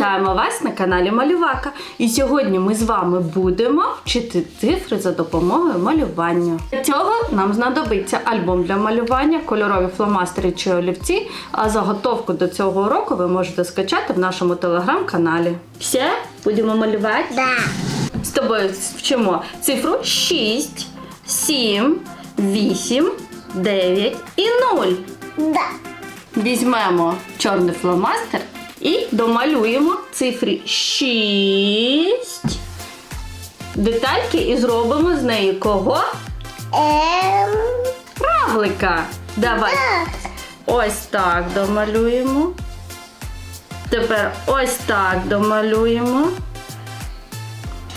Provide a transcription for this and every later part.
Вітаємо вас на каналі Малювака. І сьогодні ми з вами будемо вчити цифри за допомогою малювання. Для цього нам знадобиться альбом для малювання, кольорові фломастери чи олівці. А заготовку до цього уроку ви можете скачати в нашому телеграм-каналі. Все, будемо малювати. Да. З тобою вчимо цифру 6, 7, 8, 9 і 0. Да. Візьмемо чорний фломастер і домалюємо цифрі 6 детальки і зробимо з неї кого? Ем. Равлика. Давай. Ось так домалюємо. Тепер ось так домалюємо.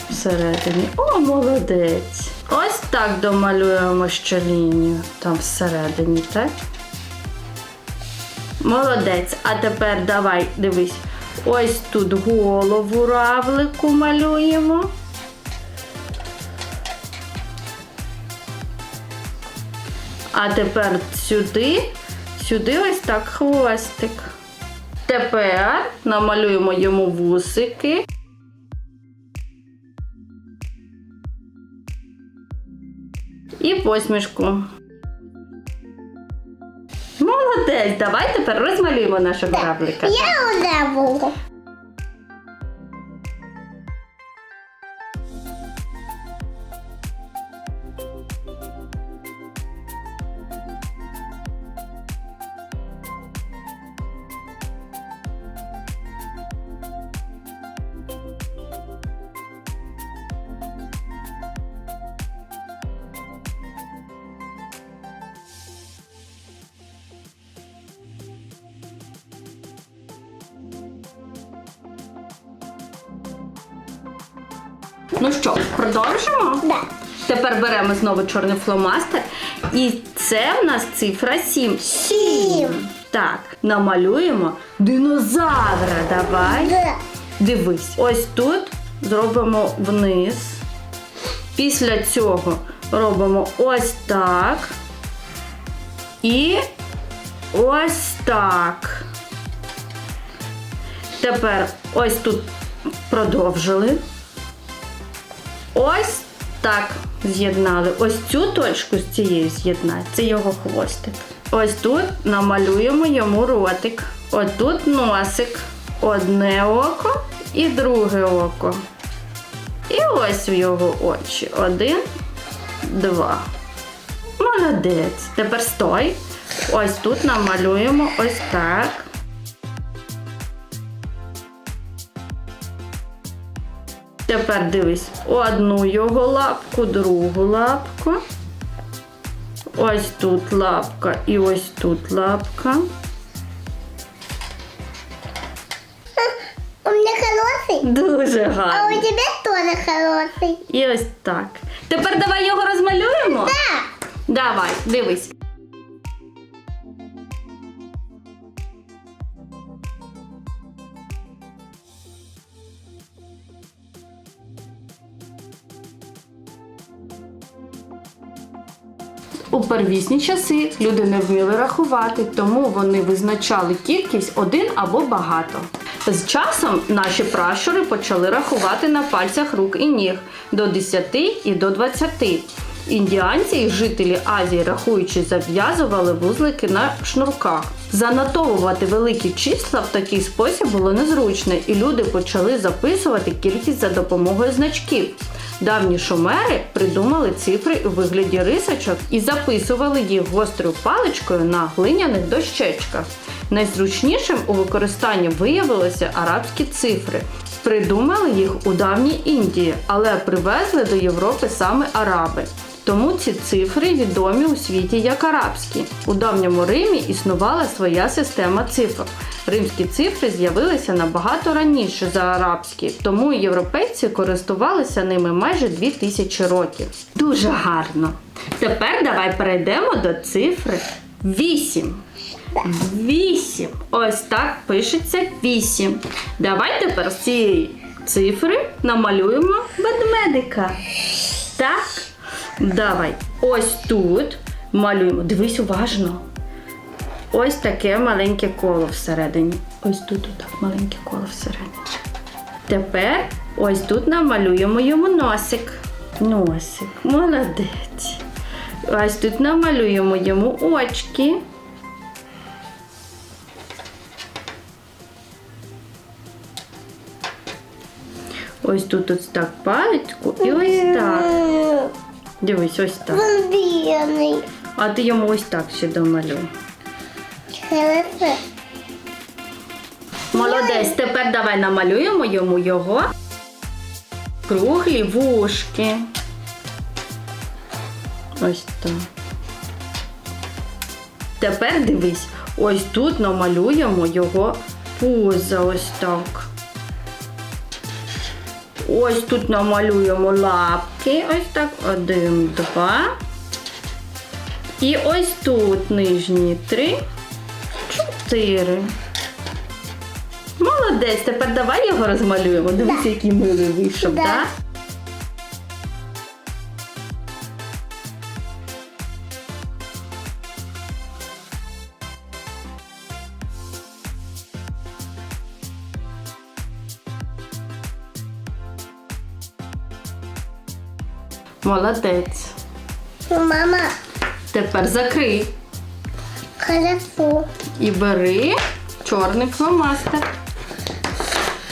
Всередині. О, молодець. Ось так домалюємо ще лінію. Там всередині, так? Молодець. А тепер давай, дивись. Ось тут голову равлику малюємо. А тепер сюди, сюди ось так хвостик. Тепер намалюємо йому вусики. І посмішку. Молодець, давай тепер розмалюємо нашого кораблика. Я уже Ну що, продовжимо? Да. Тепер беремо знову чорний фломастер. І це в нас цифра 7. Сім. Так, намалюємо динозавра. Давай. Да. Дивись, ось тут зробимо вниз. Після цього робимо ось так. І ось так. Тепер ось тут продовжили. Ось так з'єднали. Ось цю точку з цією з'єднати. Це його хвостик. Ось тут намалюємо йому ротик. Ось тут носик. Одне око і друге око. І ось в його очі. Один, два. Молодець. Тепер стой. Ось тут намалюємо ось так. Тепер дивись, одну його лапку, другу лапку. Ось тут лапка і ось тут лапка. У меня хороший. Дуже гарний. А у тебя тоже хороший. І ось так. Тепер давай його розмалюємо. Да. Давай, дивись. У первісні часи люди не вміли рахувати, тому вони визначали кількість один або багато. З часом наші пращури почали рахувати на пальцях рук і ніг до 10 і до 20. Індіанці і жителі Азії, рахуючи, зав'язували вузлики на шнурках. Занотовувати великі числа в такий спосіб було незручно, і люди почали записувати кількість за допомогою значків. Давні шумери придумали цифри у вигляді рисочок і записували їх гострою паличкою на глиняних дощечках. Найзручнішим у використанні виявилися арабські цифри. Придумали їх у давній Індії, але привезли до Європи саме араби. Тому ці цифри відомі у світі як арабські. У давньому Римі існувала своя система цифр. Римські цифри з'явилися набагато раніше за арабські, тому європейці користувалися ними майже 2000 років. Дуже гарно. Тепер давай перейдемо до цифри 8. 8. Ось так пишеться 8. Давай тепер з цієї цифри намалюємо ведмедика. Так? Давай. Ось тут малюємо. Дивись уважно. Ось таке маленьке коло всередині. Ось тут отак маленьке коло всередині. Тепер ось тут намалюємо йому носик. Носик, молодець. Ось тут намалюємо йому очки. Ось тут ось так паличку і ось так. Дивись, ось так. А ти йому ось так ще домалюй. Хорошо. Молодець, тепер давай намалюємо йому його круглі вушки. Ось так. Тепер дивись, ось тут намалюємо його пузо ось так. Ось тут намалюємо лапки. Ось так. Один, два. І ось тут нижні три, чотири. Молодець, тепер давай його розмалюємо. Дивись, який милий вийшов, Да. так? Молодець. Мама, Тепер закрий хорошо. і бери чорний фломастер.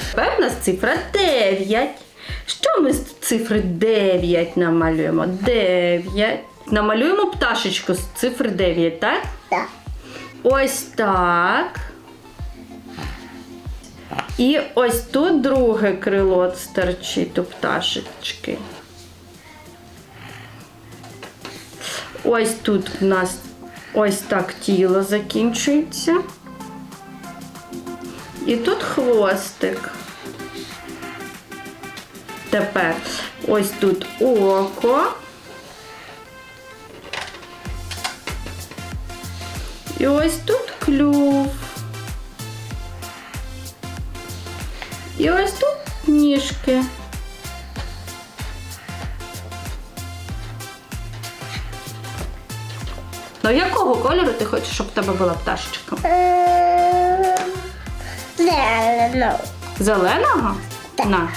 Тепер у нас цифра 9. Що ми з цифри 9 намалюємо? 9. Намалюємо пташечку з цифри 9, так? Так. Ось так. І ось тут друге крило стерчить у пташечки. Ось тут у нас ось так тіло закінчується. І тут хвостик. Тепер ось тут око. І ось тут клюв. І ось тут ніжки. Ну, якого кольору ти хочеш, щоб в тебе була пташечка? Ем, Зелено. Зеленого? Так. На.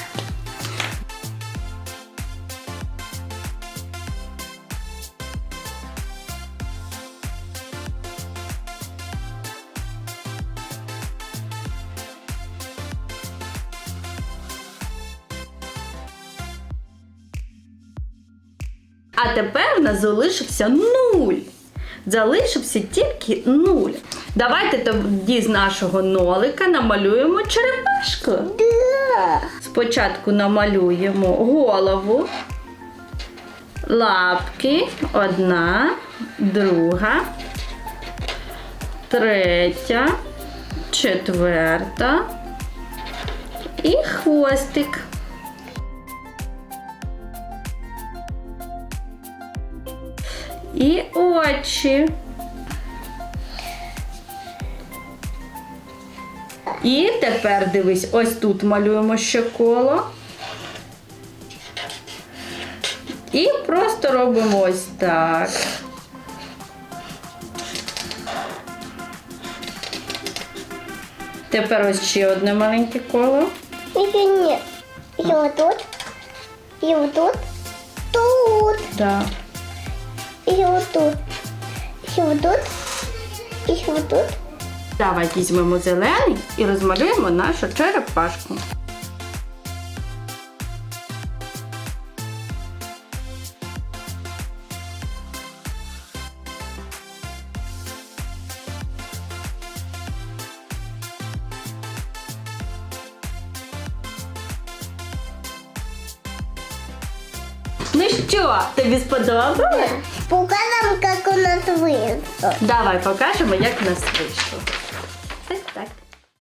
А тепер в нас залишився нуль. Залишився тільки нуль. Давайте тоді з нашого нолика намалюємо черепашку. Спочатку намалюємо голову, лапки, одна, друга, третя, четверта і хвостик. І очі. І тепер дивись, ось тут малюємо ще коло. І просто робимо ось так. Тепер ось ще одне маленьке коло. Еще нет. Еще вот тут. И вот тут. Тут. Так. Еще вот тут. Еще вот тут. Еще вот тут. Давай візьмемо зелений і розмалюємо нашу черепашку. Ну що, тобі сподобалось? Покажем, как у нас вийшло. Давай покажемо, як у нас вийшло.